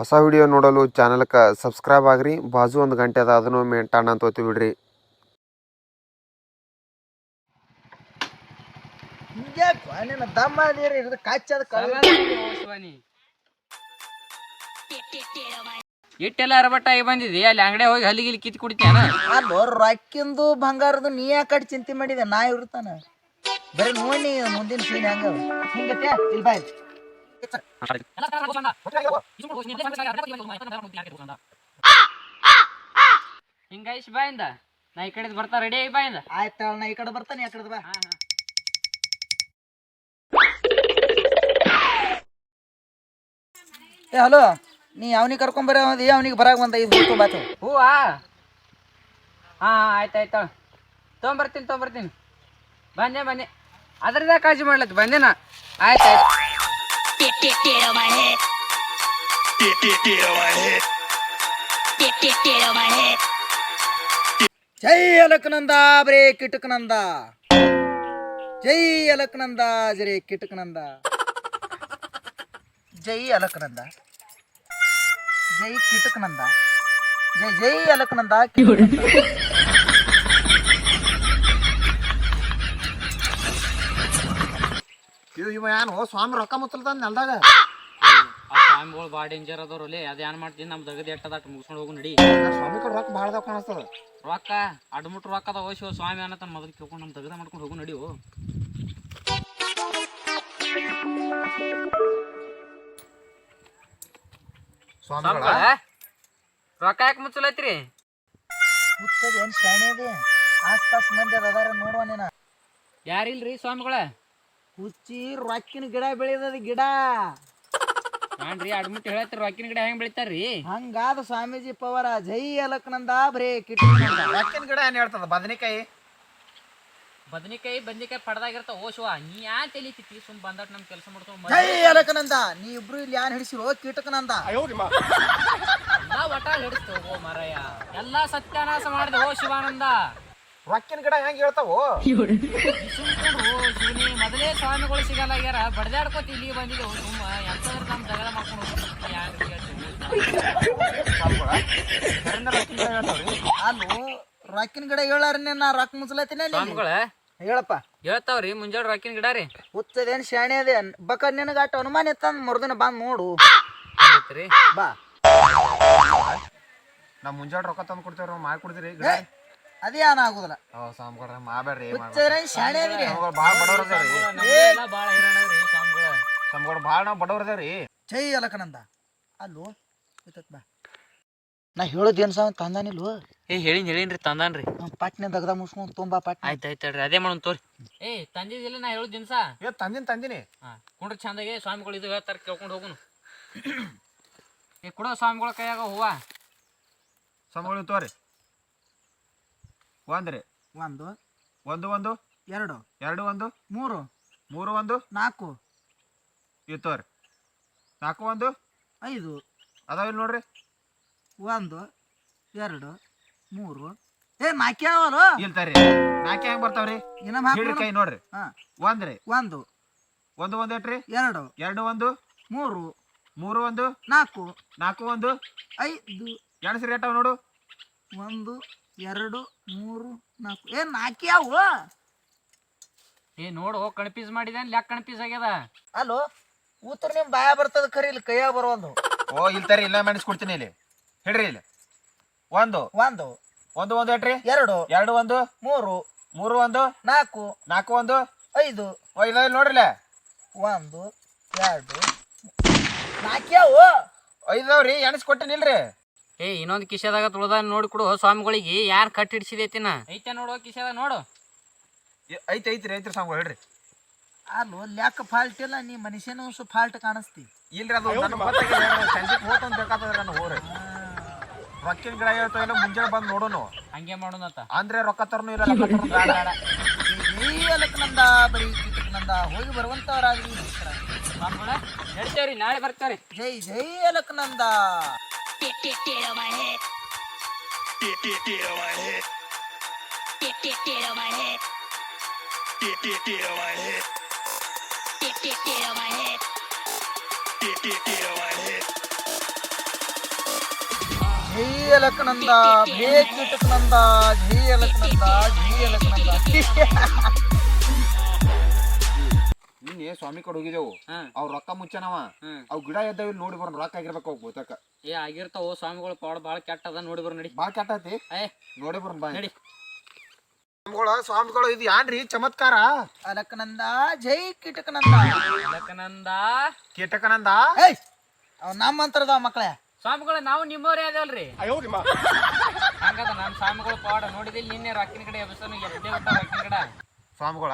ಹೊಸ ವಿಡಿಯೋ ನೋಡಲು ಚಾನಲ್ಗೆ ಸಬ್ಸ್ಕ್ರೈಬ್ ಆಗ್ರಿ. ಬಾಜು ಒಂದು ಗಂಟೆ ಅದ ಅದನ್ನು ಮೆಂಟಾಣ ಅಂತ ಒತ್ತಿ ಬಿಡ್ರಿ. ಇಟ್ಟೆಲ್ಲ ಅರಬಟ್ಟ ಆಗಿ ಬಂದಿದೆ ಅಲ್ಲಿ ಅಂಗಡಿ ಹೋಗಿ ಹಲ್ಲಿ ಗಿಲಿ ಕಿತ್ ಕುಡಿತೇನ ಅಲ್ಲೋ ರೊಕ್ಕಿಂದು ಬಂಗಾರದು ನೀ ಯಾಕಡೆ ಚಿಂತೆ ಮಾಡಿದೆ? ನಾ ಇರ್ತಾನ ಬರೀ ನೋಡಿ ಮುಂದಿನ ಸೀನ್ ಹಂಗ ಹಿಂಗತ್ತೆ ಇಲ್ಲಿ ಬಾಯ್ ಹಿಂಗಾಯ್ಸ್ ಬಾಯಿಂದ ನಾ ಈ ಕಡೆ ಬರ್ತಾ ರೆಡಿ ಆಗಿ ಬಾಯಿಂದ ಆಯ್ತು ನಾ ಈ ಕಡೆ ಬರ್ತಾನೆ ಆ ಬಾ. ಏ ಹಲೋ ನೀ ಅವನಿಗೆ ಕರ್ಕೊಂಬರ ಅವನಿಗೆ ಬರಾಗ ಬಂದ ಇದು ಬಿಟ್ಟು ಬಾತು ಹೂವಾ? ಹಾ ಆಯ್ತು ಆಯ್ತು ತೊಗೊಂಬರ್ತೀನಿ ತೊಗೊಂಬರ್ತೀನಿ. ಬನ್ನಿ ಬನ್ನಿ. ಅದ್ರದ್ದೇ ಕಾಳಜಿ ಮಾಡ್ಲತ್ತು ಬಂದೇನಾ? ನಾ ಆಯ್ತು. ಆಯ್ತು ಜೈ ಅಲಕನಂದ ಬರೇ ಕಿಟಕನಂದ ಜೈ ಅಲಕನಂದ ಜರೇ ಕಿಟಕನಂದ ಜೈ ಅಲಕನಂದ ಜೈ ಕಿಟಕನಂದ ಜೈ ಜೈ ಅಲಕನಂದ ಕಿಟಕನಂದ. ಇವ ಏನು ಸ್ವಾಮಿ ರೊಕ್ಕ ಮುತ್ತಲ್ತಾನ ನೆಲ್ದಾಗ? ಆ ಸ್ವಾಮಿಗಳು ಭಾಳ ಡೇಂಜರ್ ಅದಾವ್ರು ಅಲ್ಲಿ. ಅದು ಏನು ಮಾಡ್ತೀನಿ ನಮ್ಮ ದಗದ ಎಟ್ಟದಾಟ ಮುಗಿಸ್ಕೊಂಡು ಹೋಗು ನಡಿ. ಸ್ವಾಮಿ ಕಡೆ ರೊಕ್ಕ ಭಾಳ ಕಾಣಿಸ್ತದ. ರೊಕ್ಕ ಅಡ್ಮುಟ್ ರೊಕ್ಕ ಅದಾವ ಶಿವ ಸ್ವಾಮಿ ತನ್ನ ಮೊದಲು ಕೇಳ್ಕೊಂಡು ನಮ್ಮ ದಗದ ಮಾಡ್ಕೊಂಡು ಹೋಗು ನಡಿ ಸ್ವಾಮಿಗಳ? ರೊಕ್ಕ ಯಾಕೆ ಮುಚ್ಚಲೈತ್ರಿ? ಮುಚ್ಚದ ಏನ್ ಶಾಣೆ ಆಸ್ಪಾಸ್ ಮಂದಿ ಅದ ಅದಾರ ನೋಡುವ ನೀನ. ಯಾರಿಲ್ರಿ ಸ್ವಾಮಿಗಳ? ಹುಚ್ಚಿ ರೊಕ್ಕಿನ ಗಿಡ ಬೆಳೆದದ ಗಿಡ. ಕಾಣ್ರಿ ಅಡ್ಮಿಟ್ ಹೇಳತ್ರಿ ರೊಕ್ಕಿನ ಗಿಡ ಹೆಂಗ್ ಬೆಳಿತಾರ್ರಿ? ಹಂಗಾದ ಸ್ವಾಮೀಜಿ ಪವರ ಜೈ ಅಲಕ್ನಂದ ಬ್ರೇ ಕಿಟ್ಟ ರೊಕ್ಕಿನ ಗಿಡ ಏನ್ ಹೇಳ್ತದ ಬದನೆಕಾಯಿ? ಬದನೆಕಾಯಿ ಬದನೆಕಾಯಿ ಪಡ್ದಾಗಿರ್ತಾವ ಓ ಶಿವ ನೀ ಯಾನ್ ತಲಿ ಸುಮ್ ಬಂದಟ್ ನಮ್ ಕೆಲಸ ಮಾಡ್ತಾವ ಜೈ ಅಲಕನಂದ ನೀ ಇಬ್ರು ಇಲ್ಲಿ ಯಾನ್ ಹಿಡಿಸಿರೋ ಕೀಟಕನಂದ? ಎಲ್ಲಾ ಒಟ ಹಿಡಿಸ್ತೇವೆ ಓ ಮರಯ್ಯ ಎಲ್ಲಾ ಸತ್ಯಾನಾಶ ಮಾಡಿದ ಓ ಶಿವಾನಂದ. ರೊಕ್ಕಿನ ಗಿಡ ಹೆಂಗ್ ಹೇಳ್ತಾವು? ಶಿವನಿ ಮೊದಲೇ ಸ್ವಾಮಿಗಳು ಸಿಗಲ್ಲ ಆಗ್ಯಾರ. ಬಡ್ದಾಡ್ಕೋತ ಇಲ್ಲಿ ಬಂದಿದೆ ಸುಮ್ಮ ಎಂತಂದ್ರ ನಮ್ ಜಗಳ ಮಾಡ್ಕೊಂಡು ಅಲ್ಲೋ ರೊಕ್ಕಿನ ಗಿಡ ಹೇಳಾರನೆ ನಾ ರೊಕ್ಕ ಮುಚ್ಚಲತ್ತಿನ ಸ್ವಾಮಿಗಳ? ಹೇಳಪ್ಪ. ಹೇಳ್ತಾವ್ರಿ ಮುಂಜಾನೆ ರೊಕ್ಕಿನ ಗಿಡ ರೀ. ಹುಚ್ಚದೇನ್ ಶಾಣೆ ಅದೇ. ಬಕ ನಿನಗೆ ಅಟ್ಟು ಅನುಮಾನ ಇತ್ತಂದ್ ಮರುದಿನ ಬಂದ್ ನೋಡು? ಬಾ. ನಾ ಮುಂಜಾನೆ ರೊಕ್ಕ ತಂದು ಕೊಡ್ತೇವ್ರಿ ಮಾಡಿ ಕೊಡ್ತೀರಿ. ಅದೇ ಏನ ಆಗುದಿಲ್ಲ. ಅವ ಸ್ವಾಮಿಗಳ ಮಾಬೇಡ್ರಿ ಹುಚ್ಚದೇನ್ ಶಾಣೆ ಅದಿರಿ. ಭಾಳ ಬಡವ್ರ ಅದಾವ್ರಿ ನಮ್ದೆಲ್ಲ ಬಾಳ ಹೈರಾಣ ಅದ್ರಿ ಸ್ವಾಮಿಗಳ. ಸ್ವಾಮಿಗಳು ಭಾಳ ನಾವು ಬಡವ್ರ ಅದಾವ್ರಿ ಜೈ ಅಲಕನಂದ ಅಲ್ಲೋ ಇತ್ತತ್ ಬಾ. ನಾ ಹೇಳೋದ್ ಏನ್ ಸಾವ ತಂದಾನಿಲ್ವೋ ಏ ಹೇಳಿನ್ ಹೇಳಿನ್ರಿ ತಂದಾನ್ರಿ ಪಾಟ್ನೆ ದಗದ ಮುಸ್ಕೊಂಡ್ ತುಂಬಾ ಪಾಟ್ನೆ. ಆಯ್ತು ಆಯ್ತು ಹೇಳ್ರಿ ಅದೇ ಮಾಡೋಣ ತೋರಿ. ಏ ತಂದಿದ್ದಿಲ್ಲ ನಾ ಹೇಳೋ ದಿನ್ಸ? ಏ ತಂದಿನಿ ತಂದಿನಿ. ಹಾ ಕುಂಡ್ರ ಚಂದಾಗೆ ಸ್ವಾಮಿಗಳು ಇದು ಹೇಳ್ತಾರ ಕೇಳ್ಕೊಂಡು ಹೋಗುನು. ಏ ಕೊಡೋ ಸ್ವಾಮಿಗಳ ಕೈಯಾಗ ಹೂವ? ಸ್ವಾಮಿಗಳು ತೋರಿ. ಒಂದ್ರಿ. ಒಂದು ಒಂದು ಒಂದು. ಎರಡು ಎರಡು ಒಂದು. ಮೂರು ಮೂರು ಒಂದು. ನಾಲ್ಕು. ಇತ್ತೋರಿ ನಾಲ್ಕು ಒಂದು. ಐದು. ಅದಾವ ಇಲ್ಲಿ ನೋಡ್ರಿ. ಒಂದು ಎರಡು ಮೂರು. ಏ ನಾಕ್ಯಾವಲು ಇಲ್ಲಿ ತರಿ. ನಾಲ್ಕೆ ಹೆಂಗ್ ಬರ್ತಾವ್ರಿ? ಹಿಡ್ರಿ ಕೈ ನೋಡ್ರಿ. ಹಾ. ಒಂದ್ರಿ. ಒಂದು. ಒಂದು ಒಂದು ಎಟ್ರಿ? ಎರಡು. ಎರಡು ಒಂದು. ಮೂರು. ಮೂರು ಒಂದು. ನಾಲ್ಕು. ನಾಲ್ಕು ಒಂದು. ಐದು. ಎಣಸ್ರಿ ಎಟ್ಟಾವ ನೋಡು. ಒಂದು ಎರಡು ಮೂರು ನಾಲ್ಕು. ಏ ಯಾವು ಏ ನೋಡು ಕಣ್ಪೀಸ್ ಮಾಡಿದೆ ಲೆಕ್ಕ ಕಣ್ಪೀಸ್ ಆಗ್ಯದ? ಅಲ್ಲೋ ಉತ್ತರ ನಿಮ್ ಬಾಯ ಬರ್ತದ ಖರಿ ಇಲ್ಲಿ ಕೈಯಾಗ ಬರೋದು ಓ ಇಲ್ಲಿ ತರಿ ಇಲ್ಲ ಮಾಡಿಸ್ಕೊಡ್ತೀನಿ ಇಲ್ಲಿ. ಹೇಳ್ರಿ ಇಲ್ಲಿ. ಒಂದು. ಒಂದು. ಒಂದು ಒಂದು ಎಟ್ರಿ ಎರಡು. ಎರಡು ಒಂದು. ಮೂರು. ಮೂರು ಒಂದು. ನಾಲ್ಕು. ನಾಲ್ಕು ಒಂದು. ಐದು. ಓ ಇಲ್ಲ ಇಲ್ಲಿ ನೋಡ್ರಿಲ್ಲ. ಒಂದು ಎರಡು. ನಾಕ್ಯಾವು ಐದು ಅವ್ರಿ ಇಲ್ರಿ ಏ ಇನ್ನೊಂದು ಕಿಶೆದಾಗ ತುಳ್ದ ನೋಡಿ ಕೊಡು ಸ್ವಾಮಿಗಳಿಗೆ ಯಾರು ಕಟ್ ಹಿಡಿಸಿದೈತಿನ? ಐತೆ ನೋಡು ಕಿಶೆದಾಗ ನೋಡು. ಐತೆ ಐತಿ ಐತ್ರಿ ಐತ್ರಿ ಸಾಂಗ್ ಹೇಳ್ರಿ. ಅಲ್ಲೋ ಲೆಕ್ಕ ಫಾಲ್ಟ್ ಇಲ್ಲ ನೀ ಮನುಷ್ಯನ ಸ್ವಲ್ಪ ಫಾಲ್ಟ್ ಕಾಣಿಸ್ತಿ. ಇಲ್ರಿ ಅದು ಸಂಜೆಗೆ ಹೋತಂತ ಬೇಕಾದ್ರೆ ನಾನು ಹೋಗ್ರಿ. ರೊಕ್ಕಿನ ಗಿಡ ಹೇಳ್ತಾವ ಇಲ್ಲ ಮುಂಜಾನೆ ಬಂದು ನೋಡೋನು. ಹಂಗೆ ಮಾಡೋಣ ಅಂದ್ರೆ ರೊಕ್ಕ ತರನು ಇಲ್ಲ ಬೇಡ. ನಂದ ಬರೀ ನಂದ ಹೋಗಿ ಬರುವಂತವರಾಗ್ಲಿ ಸ್ವಾಮಿಗಳ ನಡ್ತೇವ್ರಿ ನಾಳೆ ಬರ್ತಾರೆ ಜೈ ಜೈ Get, get, get on my head. Get, get, get on my head. Get, get, get on my head. Get, get, get on my head. Get, get, get on my head. Get, get, get on my head. Ji ಎಲಕ್ನಂದ ji ಎಲಕ್ನಂದ ji ಸ್ವಾಮಿ ಕಡೆ ಹೋಗಿದೆವು ಅವ್ ರೊಕ್ಕ ಮುಚ್ಚನವ ಅವ್ ಗಿಡ ಎದ್ದಾವ ನೋಡಿ ಬರೋಣ ರೊಕ್ಕ ಆಗಿರ್ಬೇಕು ಅವ್ ಏ ಆಗಿರ್ತಾವ ಸ್ವಾಮಿಗಳು ಪಾಡ ಬಾಳ ಕೆಟ್ಟ ಅದ. ನೋಡಿ ಬರ್ ನಡಿ. ಕೆಟ್ಟ ಐತಿ. ಏ ನೋಡಿ ಬಾ. ನಡಿ. ಸ್ವಾಮಿಗಳ ಸ್ವಾಮಿಗಳು ಇದು ಯಾನ್ರಿ? ಚಮತ್ಕಾರ? ಅಲಕನಂದ ಜೈ ಕೀಟಕನಂದ. ಅಲಕನಂದ. ಕೀಟಕನಂದ? ಏಯ್ ಅವ್ ನಮ್ಮ ಮಂತ್ರದ ಮಕ್ಕಳೇ ಸ್ವಾಮಿಗಳು ನಾವು ನಿಮ್ಮವ್ರೇ ಅದೇವಲ್ರಿ ಹಂಗದ ನಮ್ಮ ಸ್ವಾಮಿಗಳು ಪಾಡ ನೋಡಿದಿಲ್ಲ ನಿನ್ನೆ ರಾಕಿನ ಕಡೆ ಎಬ್ಸನು ಎದ್ದೇ ಬಿಟ್ಟ ರೊಕ್ಕಿನ ಕಡೆ. ಸ್ವಾಮಿಗಳ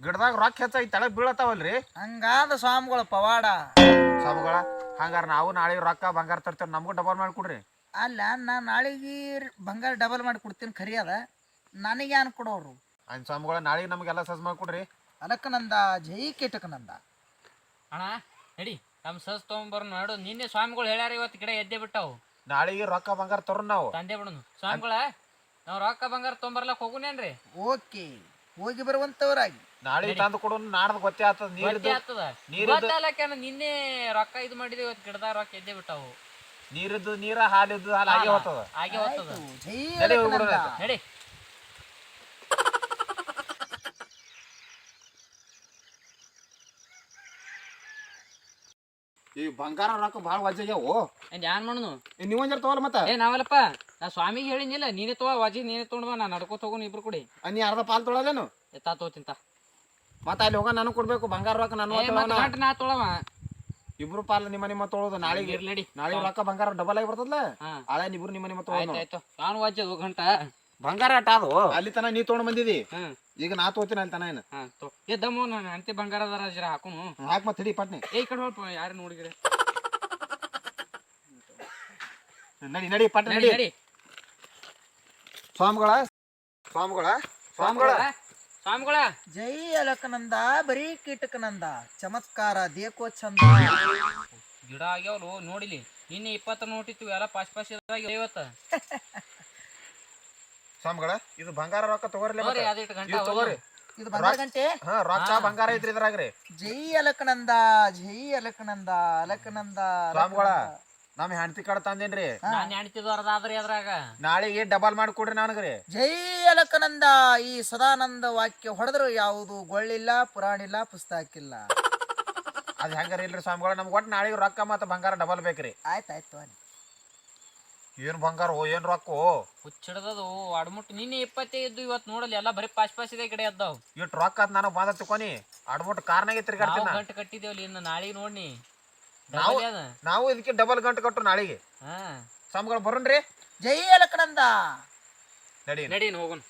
ಗಿಡದಾಗ ರೊಕ್ಕ ಹೆಚ್ಚಾಗಿ ತಳಗ್ ಬೀಳತಾವಲ್ರಿ ಹಂಗಾದ ಸ್ವಾಮಿಗಳ ಪವಾಡ. ಸ್ವಾಮಿಗಳ ಹಂಗಾರ ನಾವು ನಾಳೆ ರೊಕ್ಕ ಬಂಗಾರ ತರ್ತೇವೆ ನಮಗೂ ಡಬಲ್ ಮಾಡಿ ಕೊಡ್ರಿ. ಅಲ್ಲ ನಾ ನಾಳೆಗೆ ಬಂಗಾರ ಡಬಲ್ ಮಾಡಿ ಕೊಡ್ತೀನಿ ಖರೀ ಅದ. ನನಗೆ ಏನ್ ಕೊಡೋರು? ಅನ್ ಸ್ವಾಮಿಗಳ ನಾಳೆಗೆ ನಮಗೆಲ್ಲ ಸಜ್ അനಕ ನಂದ ಜೈ ಕೀಟಕನಂದ ಅಣ್ಣ ನಡಿ ನಮ್ಮ ಸಸ್ ತೊಗೊಂಬರ್ ನೋಡು ನಿನ್ನೆ ಸ್ವಾಮಿಗಳು ಹೇಳ್ಯಾರ ಇವತ್ತು ಗಿಡ ಎದ್ದೆ ಬಿಟ್ಟಾವು. ನಾಳೆಗೆ ರೊಕ್ಕ ಬಂಗಾರ ತರೋಣ ನಾವು. ತಂದೆ ಬಿಡೋನು. ಸ್ವಾಮಿಗಳ ನಾವು ರೊಕ್ಕ ಬಂಗಾರ ತೊಗೊಂಬರ್ಲಕ್ ಹೋಗುನೇನ್ರಿ? ಓಕೆ ಹೋಗಿ ಬರುವಂತವರಾಗಿ. ನಾಳೆಗೆ ತಂದು ಕೊಡು ನಾಡ್ದು ಗೊತ್ತೇ ಆಗ್ತದ. ಗೊತ್ತೇ ನೀರಿದ್ದು ನಿನ್ನೆ ರೊಕ್ಕ ಇದು ಮಾಡಿದ್ರೆ ಇವತ್ತು ಗಿಡದಾಗ ರೊಕ್ಕ ಎದ್ದೇ ಬಿಟ್ಟಾವು. ನೀರಿದ್ದು ನೀರ ಹಾಲಿದ್ದು ಹಾಲು ಹಾಗೆ ಹೋಗ್ತದ. ಹಾಗೆ ಹೋಗ್ತದ. ನಡಿ ಹೋಗ್ಬಿಡೋಣ. ನಡಿ. ಈ ಬಂಗಾರ ರೊಕ್ಕ ಭಾಳ ವಜ್ಜಾಗ್ಯಾವು ಏನ್ ಯಾನ್ ನೀವಂಜಾರ ತಗೋಲ್ಲ ಮತ್ತ. ಏ ನಾವಲ್ಲಪ್ಪ ನಾ ಸ್ವಾಮಿಗೆ ಹೇಳಿನಿಲ್ಲ ನೀನೇ ತಗೋ ವಜಿ ನೀನೇ ತೊಗೊಂಡ್ ಬಾ ನಾ ನಡ್ಕೋತ ಹೋಗೋನು ಇಬ್ರು ಕೂಡಿ. ನೀ ಅರ್ಧ ಪಾಲ್ ತೊಳೋದೇನು? ಎತ್ತಾ ತಗೋತಿಂತ ಮತ್ತ ಅಲ್ಲಿ ಹೋಗ ನಾನು ಕೊಡ್ಬೇಕು ಬಂಗಾರ ರೊಕ್ಕ ನಾನು ಗಂಟ್ ನಾ ತೊಳವ. ಇಬ್ರು ಪಾಲ್ ನಿಮ್ಮ ನಿಮ್ಮ ತೊಳೋದು ನಾಳೆಗೆ ಇರ್ಲಿ ನಾಳೆ ರೊಕ್ಕ ಬಂಗಾರ ಡಬಲ್ ಆಗಿ ಬರ್ತದಲ್ಲ ಹಳೆ ಇಬ್ರು ನಿಮ್ಮ ನಿಮ್ಮ ವಾಜ್ ಅದು ಗಂಟ. ಬಂಗಾರ ಆಟ ಅದು. ಅಲ್ಲಿ ತನ ನೀ ತೊಗೊಂಡ್ ಬಂದಿದಿ. ಈಗ ನಾ ತೋತಿನ ಅಲ್ಲಿ ತನ ಏನು? ನಾನು ಅಂತೆ ಬಂಗಾರ ಅದಾರ ಜರ ಹಾಕೋನು. ಹಾಕ್ ಮತ್ತೆ ಹಿಡಿ ಪಟ್ನಿ. ಏ ಈ ಕಡೆ ಹೋಗ್ ಯಾರು ನೋಡಿದ್ರೆ? ನಡಿ ನಡಿ ಪಟ್ನಿ ನಡಿ ಸ್ವಾಮಿಗಳ ಸ್ವಾಮಿಗಳ. ಸ್ವಾಮಿಗಳ? ಸ್ವಾಮಿಗಳ. ಜೈ ಅಲಕನಂದ ಬರೀ ಕೀಟಕನಂದ ಚಮತ್ಕಾರ ದೇಕೋ ಚಂದ ಗಿಡ ಆಗ್ಯಾವ್ರು ನೋಡಿಲಿ. ನಿನ್ನೆ ಇಪ್ಪತ್ತು ನೋಟಿತ್ತು ಎಲ್ಲ ಪಾಶ್ ಪಾಶ್ ಇವತ್ತ ಐವತ್ತ. ಸ್ವಾಮಿಗಳ ಇದು ಬಂಗಾರ ರೊಕ್ಕ ತಗೋರ್ಲಿ ತಗೋರಿ ಅದಿಟ್ಟು ಗಂಟ ಇದು ತಗೋರಿ. ಇದು ಬಂಗಾರ ಗಂಟೆ? ಹಾ ರೊಕ್ಕ ಬಂಗಾರ ಐತ್ರಿ ಇದ್ರಾಗ್ರಿ. ಜೈ ಅಲಕನಂದ ಜೈ ಅಲಕನಂದ ಅಲಕನಂದ. ಸ್ವಾಮಿಗಳ ನಮ್ ಹೆಂಡತಿ ಕಡೆ ತಂದೇನ್ರಿ? ನಾನು ಅದ್ರಾಗ. ನಾಳೆಗೆ ಡಬಲ್ ಮಾಡಿ ಕೊಡ್ರಿ ನನಗ್ರಿ? ಜೈ ಅಲಕನಂದ ಈ ಸದಾನಂದ ವಾಕ್ಯ ಹೊಡೆದ್ರು ಯಾವುದು ಗೊಳ್ಳಿಲ್ಲ ಪುರಾಣಿಲ್ಲ ಪುಸ್ತಕಿಲ್ಲ ಅದ್ ಹೆಂಗಾರ ಇಲ್ರಿ ಸ್ವಾಮಿಗಳ ನಮ್ಗೆ ಒಟ್ಟು ನಾಳೆಗೆ ರೊಕ್ಕ ಮತ್ತೆ ಬಂಗಾರ ಡಬಲ್ ಬೇಕ್ರಿ. ಆಯ್ತಾಯ್ತು ಆಯ್ತು ಏನ್ ಬಂಗಾರ ಓ ಏನ್ ರೊಕ್ಕ? ಹುಚ್ಚಿಡ್ದದು ಅಡ್ಮುಟ್ಟು ನಿನ್ನೆ ಇಪ್ಪತ್ತೈದು ಇವತ್ತು ನೋಡಲಿ ಎಲ್ಲ ಬರೀ ಪಾಸ್ ಪಾಸ್ ಇದೆ ಕಡೆ ಅದ್ದಾವ್ ಇಟ್ ರೊಕ್ಕ ಅದ್ ನನಗ್ ಬಂದ ತಿಳ್ಕೊನಿ ಅಡ್ಬಿಟ್ಟು ಕಾರ್ನಾಗೆ ತಿರ್ಗಾಡ್ತೀನಿ. ಗಂಟು ಕಟ್ಟಿದೇವಲ್ಲಿ ಇನ್ನು ನಾಳೆಗೆ ನೋಡಿ ನಾವು ಅದ ನಾವು ಇದಕ್ಕೆ ಡಬಲ್ ಗಂಟೆ ಕೊಟ್ಟು ನಾಳೆಗೆ ಹಾ ಸ್ವಾಮಿಗಳು ಬರೋಣ್ರಿ ಜೈ ಅಲಕನಂದ ನಡಿ ನಡಿ ಹೋಗೋಣ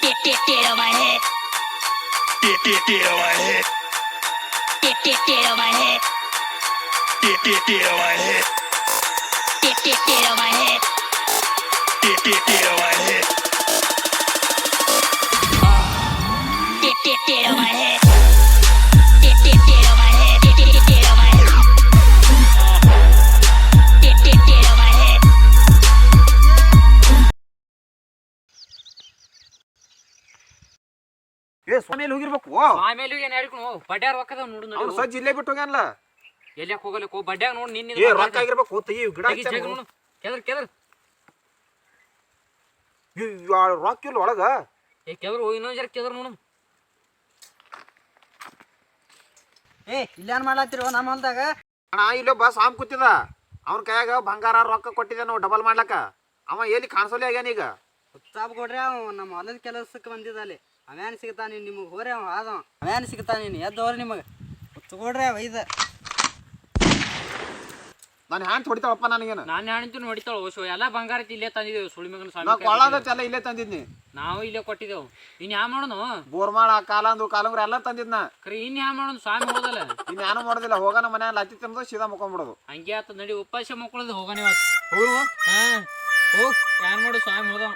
Get get get on my head. Get get get on my head. ಆಮೇಲೆ ಏನ್ ಹೇಳ್ಕೊಂಡು ಬಡ್ಯಾರ ರೊಕ್ಕದ ನೋಡು ಅವ್ನು ನೋಡಿ ಸಜ್ಜ ಇಲ್ಲೇ ಬಿಟ್ಟು ಹೋಗ್ಯಾನಲ್ಲ ಎಲ್ಲಾಕ್ ಹೋಗಲಿಕ್ಕೆ ಬಡ್ಯಾಗ ನೋಡು ನಿನ್ನ ಏ ರೊಕ್ಕ ಆಗಿರ್ಬೇಕು ತೆಗಿ ಗಿಡ ಕೆದ್ರ ಕೆದ್ರ. ರೊಕ್ಕ ಇಲ್ಲ ಒಳಗ? ಏ ಕೆದ್ರ ಇನ್ನೊಂದ್ ಜರ ಕೆದ್ರ ನೋಡು. ಏ ಇಲ್ಲೇನ್ ಮಾಡ್ಲಾತಿರೋ ನಮ್ಮ ಹೊಲ್ದಾಗ? ಅಣ್ಣ ಇಲ್ಲೊಬ್ಬ ಸಾಮ್ ಕೂತಿದ. ಅವ್ನ ಕೈಯಾಗ ಬಂಗಾರ ರೊಕ್ಕ ಕೊಟ್ಟಿದ್ದೆ ನಾವು ಡಬಲ್ ಮಾಡ್ಲಕ್ಕ. ಅವ ಎಲ್ಲಿ ಕಾಣಿಸೋಲಿ ಆಗ್ಯಾನ ಈಗ? ಸಾಬ್ ಕೊಡ್ರಿ ಅವ ನಮ್ಮ ಹೊಲದ ಕೆಲಸಕ್ಕೆ ಬಂದಿದ್ದ ಅಲ್ಲಿ. ಅವೇನ್ ನೀನು ನಿಮಗೆ ಹೋರೆ ಅವ ಆದವ ಅವೇನ್ ಸಿಗ್ತಾನ ನೀನು? ಎದ್ದು ಹೋರಿ ನಿಮಗೆ. ತಗೊಳ್ರಿ ಅವ ಇದು ನಾನು ಹ್ಯಾಂಡ್ ಹೊಡಿತಾಳಪ್ಪ ನನಗೇನು? ನಾನು ಹೆಣ್ತು ಹೊಡಿತಾಳ ಓಶೋ ಎಲ್ಲ ಬಂಗಾರ ಐತಿ ಇಲ್ಲೇ ತಂದಿದ್ದೇವೆ ಸುಳಿಮಗನ ನಾ ಸ್ವಾಮಿ ಕೊಳ್ಳ ಕೈ ಅಂದ್ರೆ ಎಲ್ಲ ಇಲ್ಲೇ ತಂದಿದ್ನಿ ನಾವು ಇಲ್ಲೇ ಕೊಟ್ಟಿದ್ದೇವು. ಇನ್ ಯಾವ ಮಾಡೋನು ಬೋರ್ಮಾಳ ಕಾಲಂದು ಕಾಲಂಗ್ರ ಎಲ್ಲ ತಂದಿದ್ನ. ಕರೆ ಇನ್ ಯಾವ ಮಾಡೋನು ಸ್ವಾಮಿ ಹೋದಲ್ಲ. ಇನ್ ಏನು ಮಾಡೋದಿಲ್ಲ. ಹೋಗೋಣ ಮನ್ಯಾಗ ಲತ್ತಿ ತಿಂದು ಸೀದಾ ಮುಕೊಂಡ್ಬಿಡೋದು ಹಂಗೆ ಆತ ನಡಿ. ಉಪಾಸ ಮಕ್ಕಳದು ಹೋಗೋಣ ಇವತ್ತು. ಹೋಗುವ ಹಾ. ಹೋಗ್. ಯಾರು ಮಾಡು? ಸ್ವಾಮಿ ಹೋದವ.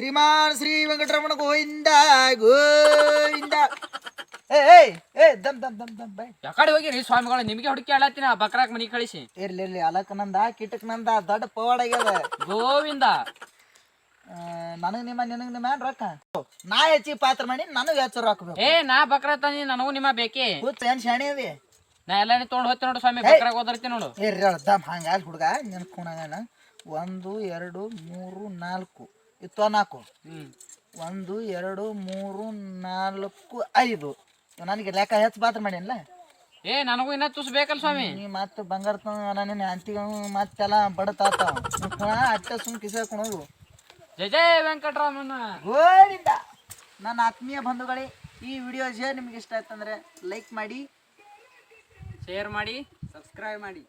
ಶ್ರೀಮಾನ್ ಶ್ರೀ ವೆಂಕಟರಮಣ ಗೋವಿಂದ ಗೋವಿಂದ. ಏ ಏ ಏ ದಮ್ ದಮ್ ದಮ್ ದಮ್ ಬೈ. ಯಾಕಡೆ ಹೋಗಿರಿ ಸ್ವಾಮಿಗಳು ನಿಮಗೆ ಹುಡುಕಿ ಆಡತ್ತೀನಿ ಆ ಬಕ್ರಾಕ್ ಮನಿ ಕಳಿಸಿ. ಇರ್ಲಿ ಇರ್ಲಿ ಕಿಟಕ್ ಕೀಟಕನಂದ ದೊಡ್ಡ ಪವಾಡ ಆಗ್ಯದ. ಗೋವಿಂದ. ನನಗ್ ನಿಮ್ಮ ನಿನಗ್ ನಿಮ್ಮ ರೊಕ್ಕ? ನಾ ಹೆಚ್ಚಿಗೆ ಪಾತ್ರ ಮಾಡಿ ನನಗ ಹೆಚ್ಚು ರೊಕ್ಕ ಬೇಕು. ಏ ನಾ ಬಕ್ರ ತಂದಿ ನನಗೂ ನಿಮ್ಮ ಬೇಕಿ. ಕೂತ್ ಏನ್ ಶಾಣಿ ಅದಿ? ನಾ ಎಲ್ಲ ತೊಗೊಂಡು ಹೋಗ್ತೀನಿ ನೋಡು ಸ್ವಾಮಿ ಬಕ್ರಾಗ ಓದಿರ್ತೀನಿ ನೋಡು. ಏ ದಮ್ ಹಂಗಾಗಿ ಹುಡುಗ ನಿನ್ ಕುಣಗನ. ಒಂದು ಎರಡು ಮೂರು ನಾಲ್ಕು. ಇತ್ತು ನಾಲ್ಕು. ಒಂದು ಎರಡು ಮೂರು ನಾಲ್ಕು ಐದು. ನನಗೆ ಲೆಕ್ಕ ಹೆಚ್ಚು ಪಾತ್ರ ಮಾಡ್ಯಾನಲ್ಲ ಏ ನನಗೂ ಇನ್ನ ತುಸ್ ಬೇಕಲ್ಲ ಸ್ವಾಮಿ. ನೀ ಮತ್ತೆ ಬಂಗಾರ ನನ್ನ ಅಂತಿಗ ಮತ್ತೆಲ್ಲ ಬಡತಾತಾವ ಅಟ್ಟ ಸುಮ್ ಕಿಸ ಕುಣೋದು ಜಯ ಜಯ ವೆಂಕಟರಾಮಣ್ಣ. ಗೋವಿಂದ. ನನ್ನ ಆತ್ಮೀಯ ಬಂಧುಗಳೇ ಈ ವಿಡಿಯೋ ನಿಮ್ಗೆ ಇಷ್ಟ ಆಯ್ತಂದ್ರೆ ಲೈಕ್ ಮಾಡಿ ಶೇರ್ ಮಾಡಿ ಸಬ್ಸ್ಕ್ರೈಬ್ ಮಾಡಿ.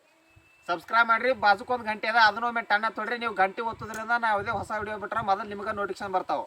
ಸಬ್ಸ್ಕ್ರೈಬ್ ಮಾಡ್ರಿ ಬಾಜುಕೊಂದು ಗಂಟೆ ಅದ ಅದನ್ನೊಮ್ಮೆ ಟಣ್ಣ ತೊಡ್ರಿ, ನೀವು ಗಂಟೆ ಒತ್ತದ್ರಿಂದ ನಾವು ಯಾವುದೇ ಹೊಸ ವಿಡಿಯೋ ಬಿಟ್ರೆ ಮೊದಲು ನಿಮಗೆ ನೋಟಿಫಿಕೇಶನ್ ಬರ್ತಾವೆ.